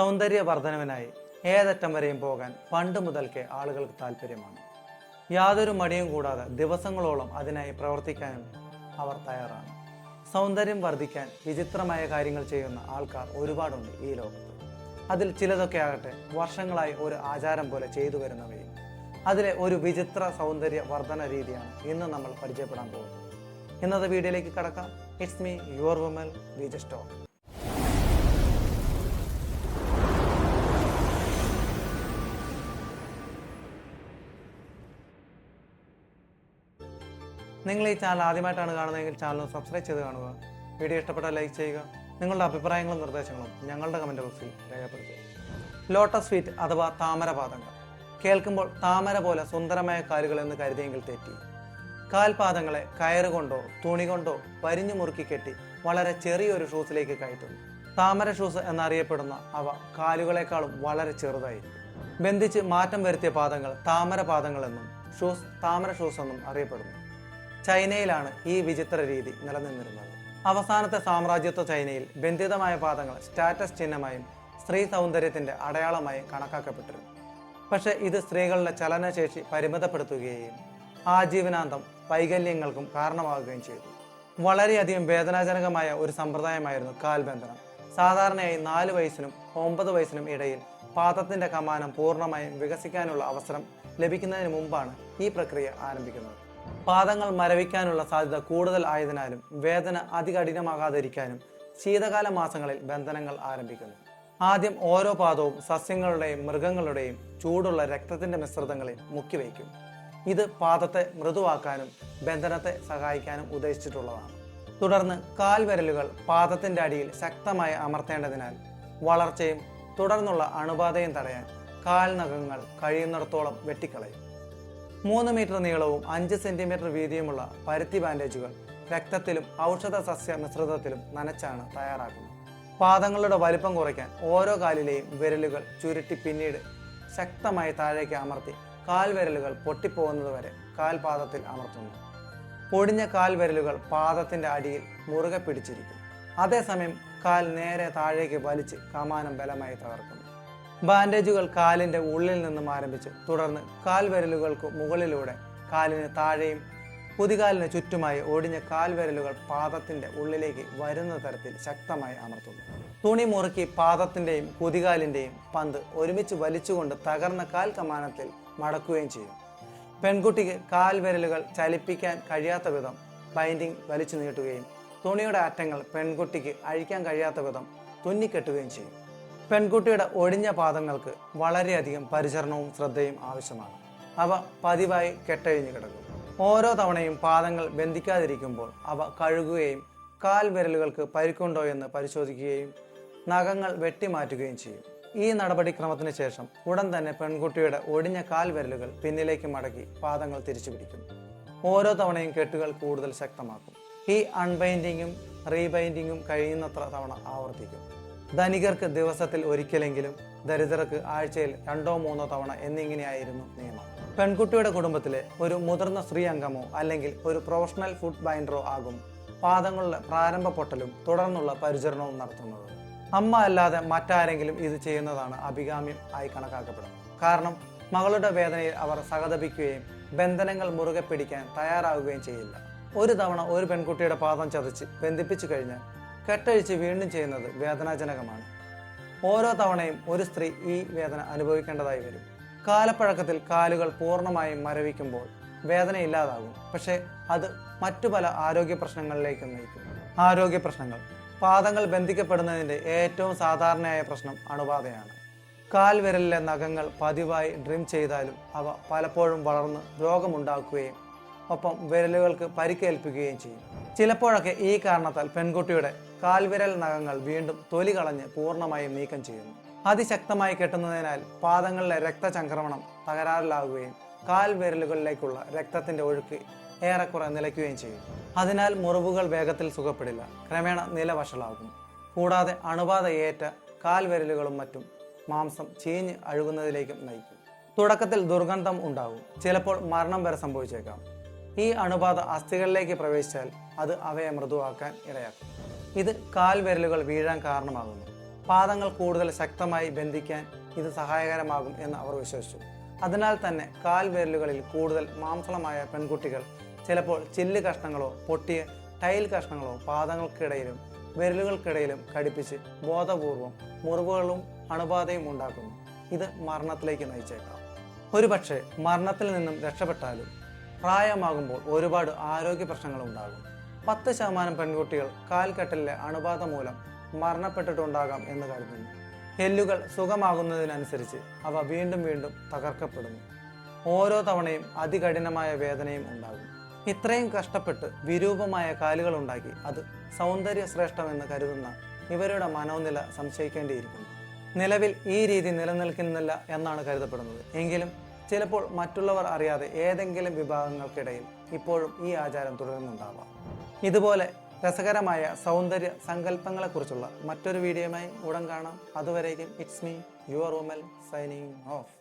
സൗന്ദര്യവർദ്ധനവിനായി ഏതറ്റം വരെയും പോകാൻ പണ്ട് മുതൽക്കേ ആളുകൾക്ക് താല്പര്യമാണ് യാതൊരു മടിയും കൂടാതെ ദിവസങ്ങളോളം അതിനായി പ്രവർത്തിക്കാനും അവർ തയ്യാറാണ്. സൗന്ദര്യം വർദ്ധിക്കാൻ വിചിത്രമായ കാര്യങ്ങൾ ചെയ്യുന്ന ആൾക്കാർ ഒരുപാടുണ്ട് ഈ ലോകത്ത്. അതിൽ ചിലതൊക്കെ ആകട്ടെ വർഷങ്ങളായി ഒരു ആചാരം പോലെ ചെയ്തു വരുന്നവയും അതിലെ ഒരു വിചിത്ര സൗന്ദര്യ വർധന രീതിയാണ് ഇന്ന് നമ്മൾ പരിചയപ്പെടാൻ പോകുന്നത്. ഇന്നത്തെ വീഡിയോയിലേക്ക് കടക്കാം. It's me your woman V just നിങ്ങൾ ഈ ചാനൽ ആദ്യമായിട്ടാണ് കാണുന്നതെങ്കിൽ ചാനൽ സബ്സ്ക്രൈബ് ചെയ്ത് കാണുക. വീഡിയോ ഇഷ്ടപ്പെട്ടാൽ ലൈക്ക് ചെയ്യുക. നിങ്ങളുടെ അഭിപ്രായങ്ങളും നിർദ്ദേശങ്ങളും ഞങ്ങളുടെ കമന്റ് ബോക്സിൽ രേഖപ്പെടുത്തുക. ലോട്ടസ് സ്വീറ്റ് അഥവാ താമരപാദങ്ങൾ കേൾക്കുമ്പോൾ താമര പോലെ സുന്ദരമായ കാലുകൾ എന്ന് കരുതിയെങ്കിൽ തെറ്റി. കാൽപാദങ്ങളെ കയറുകൊണ്ടോ തുണി കൊണ്ടോ പരിഞ്ഞു മുറുക്കി കെട്ടി വളരെ ചെറിയൊരു ഷൂസിലേക്ക് കയറ്റുന്നു താമര ഷൂസ് എന്നറിയപ്പെടുന്ന അവ കാലുകളെക്കാളും വളരെ ചെറുതായിരിക്കും. ബന്ധിച്ച് മാറ്റം വരുത്തിയ പാദങ്ങൾ താമര എന്നും ഷൂസ് താമര ഷൂസ് എന്നും അറിയപ്പെടുന്നു. ചൈനയിലാണ് ഈ വിചിത്ര രീതി നിലനിന്നിരുന്നത്. അവസാനത്തെ സാമ്രാജ്യത്വ ചൈനയിൽ ബന്ധിതമായ പാദങ്ങൾ സ്റ്റാറ്റസ് ചിഹ്നമായും സ്ത്രീ സൗന്ദര്യത്തിന്റെ അടയാളമായും കണക്കാക്കപ്പെട്ടിരുന്നു. പക്ഷേ ഇത് സ്ത്രീകളുടെ ചലനശേഷി പരിമിതപ്പെടുത്തുകയും ആജീവനാന്തം വൈകല്യങ്ങൾക്കും കാരണമാവുകയും ചെയ്തു. വളരെയധികം വേദനാജനകമായ ഒരു സമ്പ്രദായമായിരുന്നു കാൽബന്ധനം. സാധാരണയായി നാല് വയസ്സിനും ഒമ്പത് വയസ്സിനും ഇടയിൽ പാദത്തിന്റെ കമാനം പൂർണമായും വികസിക്കാനുള്ള അവസരം ലഭിക്കുന്നതിന് മുമ്പാണ് ഈ പ്രക്രിയ ആരംഭിക്കുന്നത്. പാദങ്ങൾ മരവിക്കാനുള്ള സാധ്യത കൂടുതൽ ആയതിനാലും വേദന അതികഠിനമാകാതിരിക്കാനും ശീതകാല മാസങ്ങളിൽ ബന്ധനങ്ങൾ ആരംഭിക്കുന്നു. ആദ്യം ഓരോ പാദവും സസ്യങ്ങളുടെയും മൃഗങ്ങളുടെയും ചൂടുള്ള രക്തത്തിന്റെ മിശ്രിതങ്ങളിൽ മുക്കിവയ്ക്കും ഇത് പാദത്തെ മൃദുവാക്കാനും ബന്ധനത്തെ സഹായിക്കാനും ഉദ്ദേശിച്ചിട്ടുള്ളതാണ്. തുടർന്ന് കാൽവിരലുകൾ പാദത്തിന്റെ അടിയിൽ ശക്തമായി അമർത്തേണ്ടതിനാൽ വളർച്ചയും തുടർന്നുള്ള അണുബാധയും തടയാൻ കാൽനഖങ്ങൾ കഴിയുന്നിടത്തോളം വെട്ടിക്കളയും. മൂന്ന് മീറ്റർ നീളവും അഞ്ച് സെന്റിമീറ്റർ വീതിയുമുള്ള പരുത്തി ബാൻഡേജുകൾ രക്തത്തിലും ഔഷധ സസ്യ മിശ്രിതത്തിലും നനച്ചാണ് തയ്യാറാക്കുന്നത്. പാദങ്ങളുടെ വലിപ്പം കുറയ്ക്കാൻ ഓരോ കാലിലെയും വിരലുകൾ ചുരുട്ടി പിന്നീട് ശക്തമായി താഴേക്ക് അമർത്തി കാൽവിരലുകൾ പൊട്ടിപ്പോകുന്നതുവരെ കാൽപാദത്തിൽ അമർത്തുന്നു. പൊടിഞ്ഞ കാൽവിരലുകൾ പാദത്തിന്റെ അടിയിൽ മുറുകെ പിടിച്ചിരിക്കും. അതേസമയം കാൽ നേരെ താഴേക്ക് വലിച്ച് കമാനം ബലമായി തകർക്കുന്നു. ബാൻഡേജുകൾ കാലിന്റെ ഉള്ളിൽ നിന്നും ആരംഭിച്ച് തുടർന്ന് കാൽവിരലുകൾക്ക് മുകളിലൂടെ കാലിന് താഴെയും കുതികാലിന് ചുറ്റുമായി ഒടിഞ്ഞ കാൽവിരലുകൾ പാദത്തിന്റെ ഉള്ളിലേക്ക് വരുന്ന തരത്തിൽ ശക്തമായി അമർത്തുന്നു. തുണി മുറുക്കി പാദത്തിന്റെയും കുതികാലിന്റെയും പന്ത് ഒരുമിച്ച് വലിച്ചുകൊണ്ട് തകർന്ന കാൽ കമാനത്തിൽ മടക്കുകയും ചെയ്യും. പെൺകുട്ടിക്ക് കാൽവിരലുകൾ ചലിപ്പിക്കാൻ കഴിയാത്ത വിധം ബൈൻഡിങ് വലിച്ചു നീട്ടുകയും തുണിയുടെ അറ്റങ്ങൾ പെൺകുട്ടിക്ക് അഴിക്കാൻ കഴിയാത്ത വിധം തുന്നിക്കെട്ടുകയും ചെയ്യും. പെൺകുട്ടിയുടെ ഒടിഞ്ഞ പാദങ്ങൾക്ക് വളരെയധികം പരിചരണവും ശ്രദ്ധയും ആവശ്യമാണ്. അവ പതിവായി കെട്ടഴിഞ്ഞു കിടക്കും. ഓരോ തവണയും പാദങ്ങൾ ബന്ധിക്കാതിരിക്കുമ്പോൾ അവ കഴുകുകയും കാൽ വിരലുകൾക്ക് പരിക്കുണ്ടോ എന്ന് പരിശോധിക്കുകയും നഖങ്ങൾ വെട്ടിമാറ്റുകയും ചെയ്യും. ഈ നടപടിക്രമത്തിന് ശേഷം ഉടൻ തന്നെ പെൺകുട്ടിയുടെ ഒടിഞ്ഞ കാൽ വിരലുകൾ പിന്നിലേക്ക് മടക്കി പാദങ്ങൾ തിരിച്ചു പിടിക്കും. ഓരോ തവണയും കെട്ടുകൾ കൂടുതൽ ശക്തമാക്കും. ഈ അൺബൈൻഡിങ്ങും റീബൈൻഡിങ്ങും കഴിയുന്നത്ര തവണ ആവർത്തിക്കും. ധനികർക്ക് ദിവസത്തിൽ ഒരിക്കലെങ്കിലും ദരിദ്രർക്ക് ആഴ്ചയിൽ രണ്ടോ മൂന്നോ തവണ എന്നിങ്ങനെയായിരുന്നു നിയമം. പെൺകുട്ടിയുടെ കുടുംബത്തിലെ ഒരു മുതിർന്ന സ്ത്രീ അംഗമോ അല്ലെങ്കിൽ ഒരു പ്രൊഫഷണൽ ഫുഡ് ബൈൻഡറോ ആകും പാദങ്ങളുടെ പ്രാരംഭ പൊട്ടലും തുടർന്നുള്ള പരിചരണവും നടത്തുന്നത്. അമ്മ അല്ലാതെ മറ്റാരെങ്കിലും ഇത് ചെയ്യുന്നതാണ് അഭികാമ്യം ആയി കണക്കാക്കപ്പെടുന്നത്. കാരണം മകളുടെ വേദനയിൽ അവർ സഹതപിക്കുകയും ബന്ധനങ്ങൾ മുറുകെ പിടിക്കാൻ തയ്യാറാവുകയും ചെയ്യില്ല. ഒരു തവണ ഒരു പെൺകുട്ടിയുടെ പാദം ചതച്ച് ബന്ധിപ്പിച്ചു കഴിഞ്ഞാൽ കെട്ടഴിച്ച് വീണ്ടും ചെയ്യുന്നത് വേദനാജനകമാണ്. ഓരോ തവണയും ഒരു സ്ത്രീ ഈ വേദന അനുഭവിക്കേണ്ടതായി വരും. കാലപ്പഴക്കത്തിൽ കാലുകൾ പൂർണമായും മരവിക്കുമ്പോൾ വേദന ഇല്ലാതാകും പക്ഷേ അത് മറ്റു പല ആരോഗ്യ പ്രശ്നങ്ങളിലേക്കും നയിക്കും. ആരോഗ്യ പ്രശ്നങ്ങൾ. പാദങ്ങൾ ബന്ധിക്കപ്പെടുന്നതിന്റെ ഏറ്റവും സാധാരണയായ പ്രശ്നം അണുബാധയാണ്. കാൽ വിരലിലെ നഖങ്ങൾ പതിവായി ഡ്രിം ചെയ്താലും അവ പലപ്പോഴും വളർന്ന് രോഗമുണ്ടാക്കുകയും ഒപ്പം വിരലുകൾക്ക് പരിക്കേൽപ്പിക്കുകയും ചെയ്യും. ചിലപ്പോഴൊക്കെ ഈ കാരണത്താൽ പെൺകുട്ടിയുടെ കാൽവിരൽ നഖങ്ങൾ വീണ്ടും തൊലി കളഞ്ഞ് പൂർണമായും നീക്കം ചെയ്യുന്നു. അതിശക്തമായി കെട്ടുന്നതിനാൽ പാദങ്ങളിലെ രക്തചംക്രമണം തകരാറിലാവുകയും കാൽവിരലുകളിലേക്കുള്ള രക്തത്തിന്റെ ഒഴുക്ക് ഏറെക്കുറെ നിലയ്ക്കുകയും ചെയ്യും. അതിനാൽ മുറിവുകൾ വേഗത്തിൽ സുഖപ്പെടില്ല. ക്രമേണ നില കൂടാതെ അണുബാധ കാൽവിരലുകളും കാൽ മറ്റും മാംസം ചീഞ്ഞ് അഴുകുന്നതിലേക്കും നയിക്കും. തുടക്കത്തിൽ ദുർഗന്ധം ഉണ്ടാകും. ചിലപ്പോൾ മരണം വരെ സംഭവിച്ചേക്കാം. ഈ അണുബാധ അസ്ഥികളിലേക്ക് പ്രവേശിച്ചാൽ അത് അവയെ മൃദുവാക്കാൻ ഇടയാക്കും. ഇത് കാൽവിരലുകൾ വീഴാൻ കാരണമാകുന്നു. പാദങ്ങൾ കൂടുതൽ ശക്തമായി ബന്ധിക്കാൻ ഇത് സഹായകരമാകും എന്ന് അവർ വിശ്വസിച്ചു. അതിനാൽ തന്നെ കാൽവിരലുകളിൽ കൂടുതൽ മാംസളമായ പെൺകുട്ടികൾ ചിലപ്പോൾ ചില്ല് കഷ്ണങ്ങളോ പൊട്ടിയ ടൈൽ കഷ്ണങ്ങളോ പാദങ്ങൾക്കിടയിലും വിരലുകൾക്കിടയിലും കടിപ്പിച്ച് ബോധപൂർവം മുറിവുകളും അണുബാധയും ഉണ്ടാക്കുന്നു. ഇത് മരണത്തിലേക്ക് നയിച്ചേക്കാം. ഒരുപക്ഷെ മരണത്തിൽ നിന്നും രക്ഷപ്പെട്ടാലും പ്രായമാകുമ്പോൾ ഒരുപാട് ആരോഗ്യ പ്രശ്നങ്ങൾ ഉണ്ടാകും. പത്ത് ശതമാനം പെൺകുട്ടികൾ കാൽക്കെട്ടലിലെ അണുബാധ മൂലം മരണപ്പെട്ടിട്ടുണ്ടാകാം എന്ന് കരുതുന്നു. എല്ലുകൾ സുഖമാകുന്നതിനനുസരിച്ച് അവ വീണ്ടും വീണ്ടും തകർക്കപ്പെടുന്നു. ഓരോ തവണയും അതികഠിനമായ വേദനയും ഉണ്ടാകും. ഇത്രയും കഷ്ടപ്പെട്ട് വിരൂപമായ കാലുകൾ ഉണ്ടാക്കി അത് സൗന്ദര്യ ശ്രേഷ്ഠമെന്ന് കരുതുന്ന ഇവരുടെ മനോനില സംശയിക്കേണ്ടിയിരിക്കുന്നു. നിലവിൽ ഈ രീതി നിലനിൽക്കുന്നില്ല എന്നാണ് കരുതപ്പെടുന്നത്. എങ്കിലും ചിലപ്പോൾ മറ്റുള്ളവർ അറിയാതെ ഏതെങ്കിലും വിഭാഗങ്ങൾക്കിടയിൽ ഇപ്പോഴും ഈ ആചാരം തുടരുന്നുണ്ടാവാം. ഇതുപോലെ രസകരമായ സൗന്ദര്യ സങ്കല്പങ്ങളെക്കുറിച്ചുള്ള മറ്റൊരു വീഡിയോയുമായി ഉടൻ കാണാം. അതുവരേക്കും it's me your woman signing off